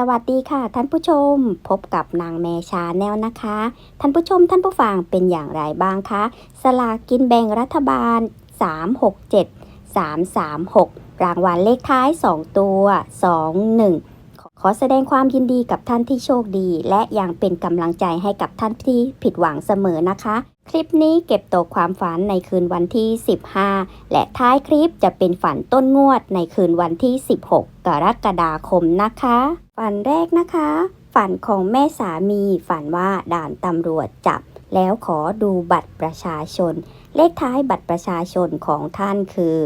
สวัสดีค่ะ ท่านผู้ชม พบกับนางแมชาแนลนะคะ ท่านผู้ชมท่านผู้ฟังเป็นอย่างไรบ้างคะสลากกินแบ่งรัฐบาล 367 336 รางวัลเลขท้าย 2 ตัว 21ขอขอแสดงความยินดีกับท่านที่โชคดี และยังเป็นกำลังใจให้กับท่านที่ผิดหวังเสมอนะคะ คลิปนี้เก็บตกความฝันในคืนวันที่ 15 และท้ายคลิปจะเป็นฝันต้นงวดในคืนวันที่ 16 กรกฎาคมนะคะ ฝันแรกนะคะ ฝันของแม่สามี ฝันว่าด่านตำรวจจับ แล้วขอดูบัตรประชาชน เลขท้ายบัตรประชาชนของท่านคือ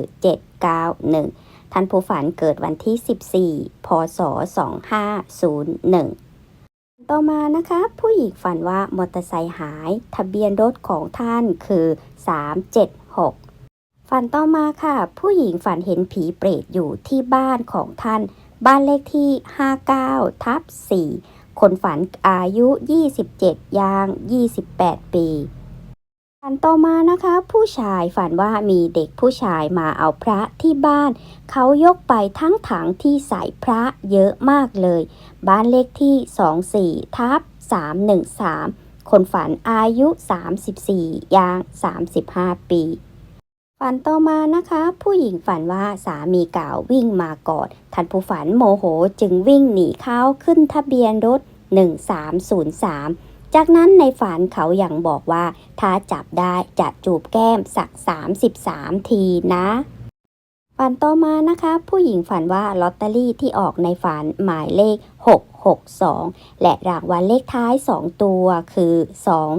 791 ท่านผู้ฝันเกิดวันที่ 14 พศ 2501ต่อมานะคะผู้หญิงฝันว่ามอเตอร์ไซค์หาย ทะเบียนรถของท่านคือ 376 ฝันต่อมาค่ะ ผู้หญิงฝันเห็นผีเปรตอยู่ที่บ้านของท่าน บ้านเลขที่ 59 ทับ 4 คนฝันอายุ 27 ย่าง 28 ปีฝันต่อมานะคะ ผู้ชายฝันว่ามีเด็กผู้ชายมาเอาพระที่บ้าน เขายกไปทั้งถังที่ใส่พระเยอะมากเลย บ้านเลขที่ 24 ทับ 313 คนฝันอายุ 34 ย่าง 35 ปี ฝันต่อมานะคะ ผู้หญิงฝันว่าสามีเก่าวิ่งมากอดท่านผู้ฝันโมโหจึงวิ่งหนีเขาขึ้นทะเบียนรถ 1303 จากนั้นในฝันเขายัางบอกว่า ถ้าจับได้จะจูบแก้มสัก 33 ทีนะฝันต่อมานะคะ ผู้หญิงฝันว่าลอตเตอรี่ที่ออกในฝันหมายเลข 662 และรางวัลเลขท้าย 2 ตัวคือ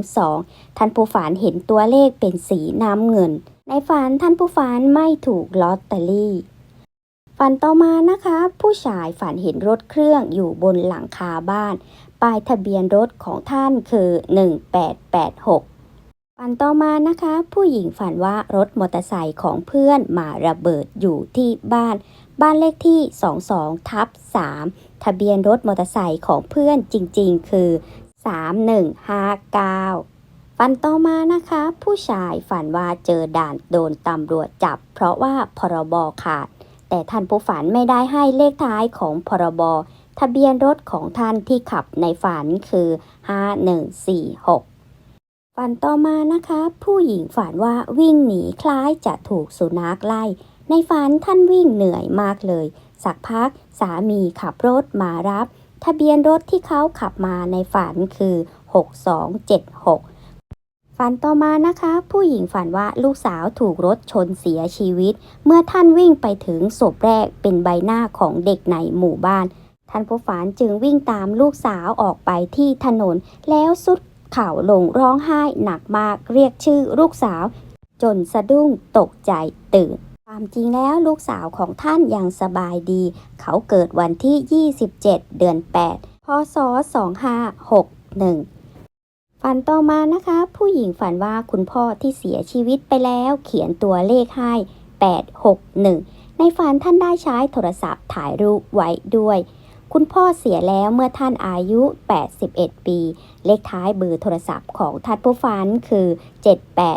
22 ท่านผู้ฝันเห็นตัวเลขเป็นสีน้ำเงิน ในฝันท่านผู้ฝันไม่ถูกลอตเตอรี่ ฝันต่อมานะคะ ผู้ชายฝันเห็นรถเครื่องอยู่บนหลังคาบ้าน ป้ายทะเบียนรถของท่านคือ 1886 ฝันต่อมานะคะ ผู้หญิงฝันว่ารถมอเตอร์ไซค์ของเพื่อนมาระเบิดอยู่ที่บ้าน บ้านเลขที่ 22ทับ3ทะเบียนรถมอเตอร์ไซค์ของเพื่อนจริง ๆ คือ 3159 ฝันต่อมานะคะ ผู้ชายฝันว่าเจอด่านโดนตำรวจจับ เพราะว่าพรบขาด แต่ท่านผู้ฝันไม่ได้ให้เลขท้ายของพรบทะเบียนรถของท่านที่ขับในฝันคือ 5146 ฝันต่อมานะคะ ผู้หญิงฝันว่าวิ่งหนีคล้ายจะถูกสุนัขไล่ ในฝันท่านวิ่งเหนื่อยมากเลย สักพักสามีขับรถมารับ ทะเบียนรถที่เขาขับมาในฝันคือ 6276 ฝันต่อมานะคะ ผู้หญิงฝันว่าลูกสาวถูกรถชนเสียชีวิต เมื่อท่านวิ่งไปถึงศพแรกเป็นใบหน้าของเด็กในหมู่บ้าน ท่านผู้ฝันจึงวิ่งตามลูกสาวออกไปที่ถนน แล้วสุดเข่าลงร้องไห้หนักมากเรียกชื่อลูกสาว จนสะดุ้งตกใจตื่น ความจริงแล้วลูกสาวของท่านยังสบายดี เขาเกิดวันที่ 27 เดือน 8 พศ 2561 ฝันต่อมานะคะ ผู้หญิงฝันว่าคุณพ่อที่เสียชีวิตไปแล้ว เขียนตัวเลขให้ 861 ในฝันท่านได้ใช้โทรศัพท์ถ่ายรูปไว้ด้วย คุณพ่อเสียแล้วเมื่อท่านอายุ 81 ปี เลขท้ายเบอร์โทรศัพท์ของท่านผู้ฝันคือ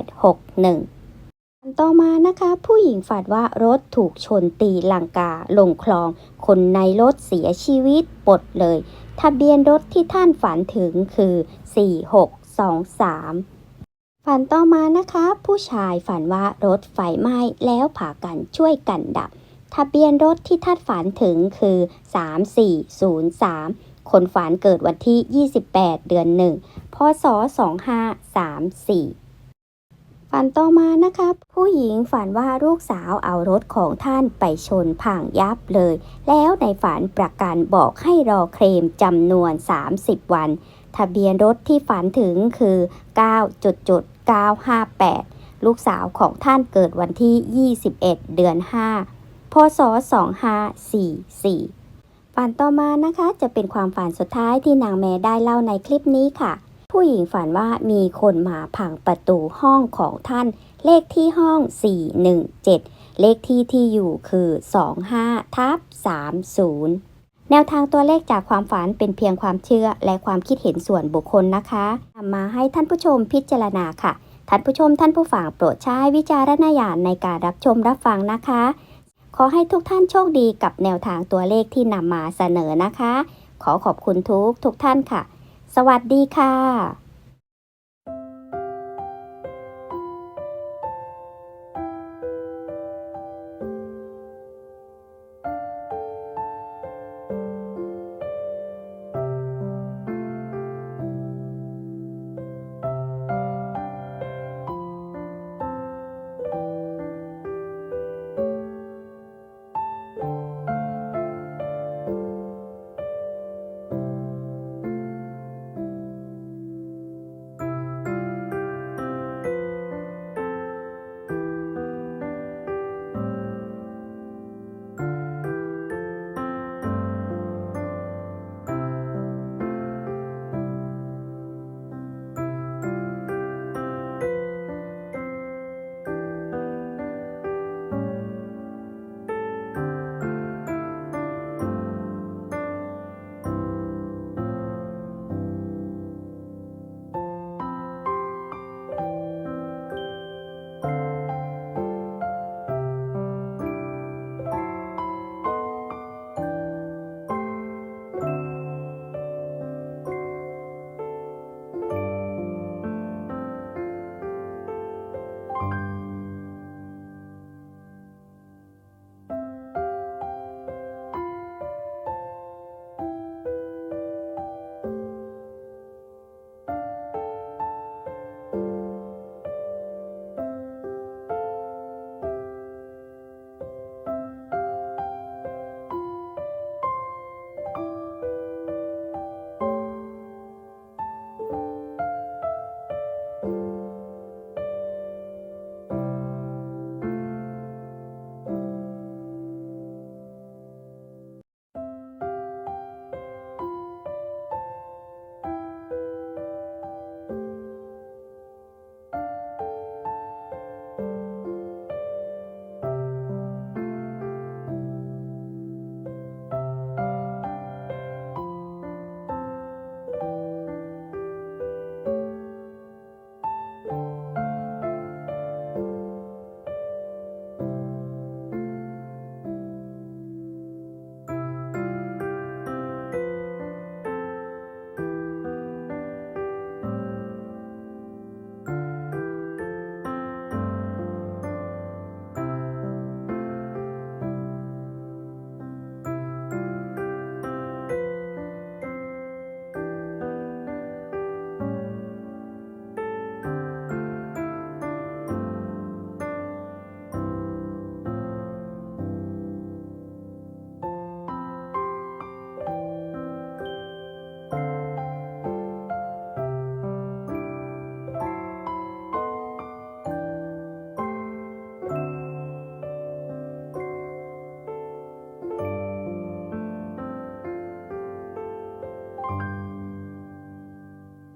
7861ต่อมานะคะผู้หญิงฝันว่ารถถูกชนตีลังกาลงคลอง คนในรถเสียชีวิตปดเลย ทะเบียนรถที่ท่านฝันถึงคือ 4623 ฝันต่อมานะคะ ผู้ชายฝันว่ารถไฟไหม้แล้วพากันช่วยกันดับ ทะเบียนรถที่ท่านฝันถึงคือ 3403 คนฝันเกิดวันที่ 28 เดือน 1 พศ 2534 ฝันต่อมานะคะผู้หญิงฝันว่าลูกสาวเอารถของท่านไปชนพังยับเลย แล้วในฝันประกันบอกให้รอเคลมจำนวน 30 วัน ทะเบียนรถที่ฝันถึงคือ 9.958 ลูกสาวของท่านเกิดวันที่ 21 เดือน 5 พศ 2544 ฝันต่อมานะคะจะเป็นความฝันสุดท้ายที่นางแม่ได้เล่าในคลิปนี้ค่ะ ผู้หญิงฝันว่ามีคนมาพังประตูห้องของท่าน เลขที่ห้อง 417 เลขที่ที่อยู่คือ 25ทับ30 แนวทางตัวเลขจากความฝันเป็นเพียงความเชื่อและความคิดเห็นส่วนบุคคลนะคะนำมาให้ท่านผู้ชมพิจารณาค่ะ ท่านผู้ชมท่านผู้ฟังโปรดใช้วิจารณญาณในการรับชมรับฟังนะคะ ขอให้ทุกท่านโชคดีกับแนวทางตัวเลขที่นำมาเสนอนะคะ ขอขอบคุณทุกทุกท่านค่ะ สวัสดีค่ะ